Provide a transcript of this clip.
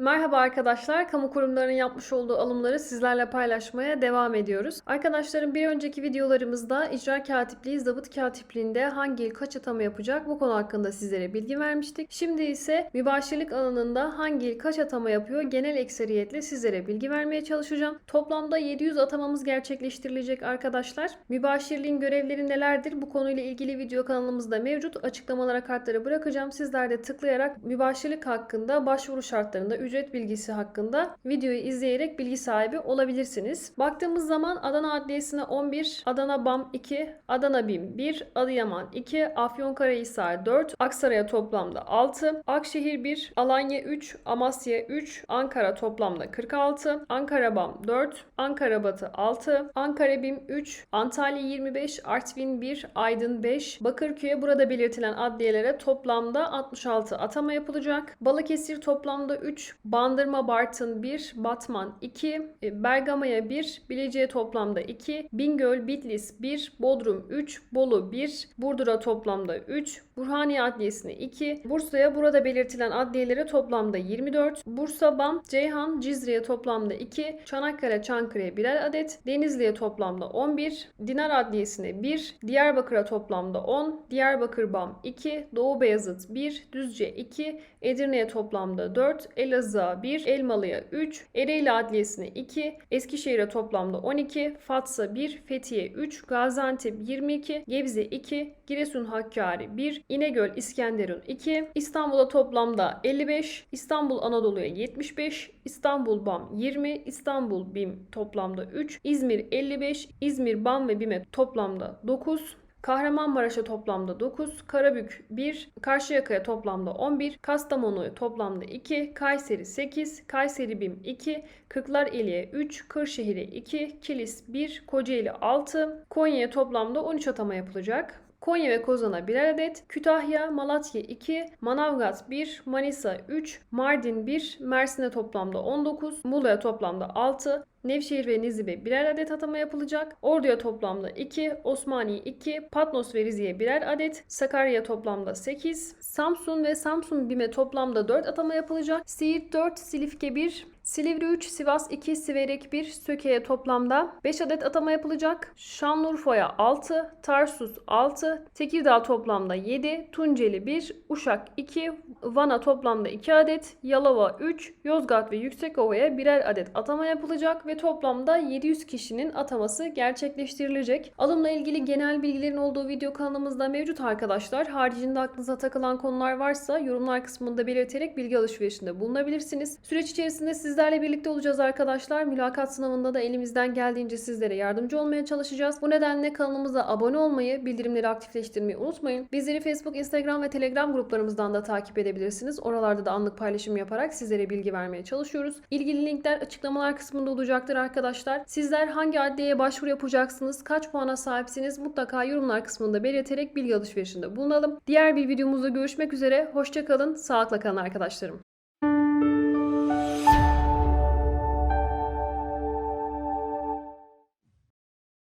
Merhaba arkadaşlar. Kamu kurumlarının yapmış olduğu alımları sizlerle paylaşmaya devam ediyoruz. Arkadaşlarım bir önceki videolarımızda icra katipliği, zabıt katipliğinde hangi il kaç atama yapacak bu konu hakkında sizlere bilgi vermiştik. Şimdi ise mübaşirlik alanında hangi il kaç atama yapıyor genel ekseriyetle sizlere bilgi vermeye çalışacağım. Toplamda 700 atamamız gerçekleştirilecek arkadaşlar. Mübaşirliğin görevleri nelerdir? Bu konuyla ilgili video kanalımızda mevcut. Açıklamalara kartları bırakacağım. Sizler de tıklayarak mübaşirlik hakkında başvuru şartlarında ücret bilgisi hakkında videoyu izleyerek bilgi sahibi olabilirsiniz. Baktığımız zaman Adana Adliyesi'ne 11, Adana BAM 2, Adana BİM 1, Adıyaman 2, Afyonkarahisar 4, Aksaray'a toplamda 6, Akşehir 1, Alanya 3, Amasya 3, Ankara toplamda 46, Ankara BAM 4, Ankara Batı 6, Ankara BİM 3, Antalya 25, Artvin 1, Aydın 5, Bakırköy'e burada belirtilen adliyelere toplamda 66 atama yapılacak. Balıkesir toplamda 3, Bandırma Bartın 1, Batman 2, e, Bergama'ya 1, Bilecik'e toplamda 2, Bingöl Bitlis 1, Bodrum 3, Bolu 1, Burdur'a toplamda 3, Burhaniye Adliyesi'ne 2, Bursa'ya burada belirtilen adliyelere toplamda 24, Bursa BAM, Ceyhan, Cizre'ye toplamda 2, Çanakkale, Çankırı'ya birer adet, Denizli'ye toplamda 11, Dinar Adliyesi'ne 1, Diyarbakır'a toplamda 10, Diyarbakır BAM 2, Doğu Beyazıt 1, Düzce 2, Edirne'ye toplamda 4, Elazığ'a 1, Elmalı'ya 3, Ereğli Adliyesi'ne 2, Eskişehir'e toplamda 12, Fatsa 1, Fethiye 3, Gaziantep 22, Gebze 2, Giresun Hakkari 1, İnegöl İskenderun 2, İstanbul'a toplamda 55, İstanbul Anadolu'ya 75, İstanbul BAM 20, İstanbul BİM toplamda 3, İzmir 55, İzmir BAM ve BİM'e toplamda 9, Kahramanmaraş'a toplamda 9, Karabük 1, Karşıyaka'ya toplamda 11, Kastamonu'ya toplamda 2, Kayseri 8, Kayseri BİM 2, Kırklareli'ye 3, Kırşehir'e 2, Kilis 1, Kocaeli 6, Konya'ya toplamda 13 atama yapılacak. Konya ve Kozan'a birer adet, Kütahya, Malatya 2, Manavgat 1, Manisa 3, Mardin 1, Mersin'e toplamda 19, Muğla'ya toplamda 6, Nevşehir ve Nizip'e birer adet atama yapılacak. Ordu'ya toplamda 2, Osmaniye 2, Patnos ve Rize'ye birer adet, Sakarya toplamda 8, Samsun ve Samsun BİM'e toplamda 4 atama yapılacak. Siirt 4, Silifke 1, Silivri 3, Sivas 2, Siverek 1, Söke'ye toplamda 5 adet atama yapılacak. Şanlıurfa'ya 6, Tarsus 6, Tekirdağ toplamda 7, Tunceli 1, Uşak 2, Van'a toplamda 2 adet, Yalova 3, Yozgat ve Yüksekova'ya birer adet atama yapılacak ve toplamda 700 kişinin ataması gerçekleştirilecek. Alımla ilgili genel bilgilerin olduğu video kanalımızda mevcut arkadaşlar. Haricinde aklınıza takılan konular varsa yorumlar kısmında belirterek bilgi alışverişinde bulunabilirsiniz. Süreç içerisinde sizlerle birlikte olacağız arkadaşlar. Mülakat sınavında da elimizden geldiğince sizlere yardımcı olmaya çalışacağız. Bu nedenle kanalımıza abone olmayı, bildirimleri aktifleştirmeyi unutmayın. Bizleri Facebook, Instagram ve Telegram gruplarımızdan da takip edebilirsiniz. Oralarda da anlık paylaşım yaparak sizlere bilgi vermeye çalışıyoruz. İlgili linkler açıklamalar kısmında olacaktır arkadaşlar. Sizler hangi adliyeye başvuru yapacaksınız, kaç puana sahipsiniz mutlaka yorumlar kısmında belirterek bilgi alışverişinde bulunalım. Diğer bir videomuzda görüşmek üzere. Hoşçakalın, sağlıkla kalın arkadaşlarım.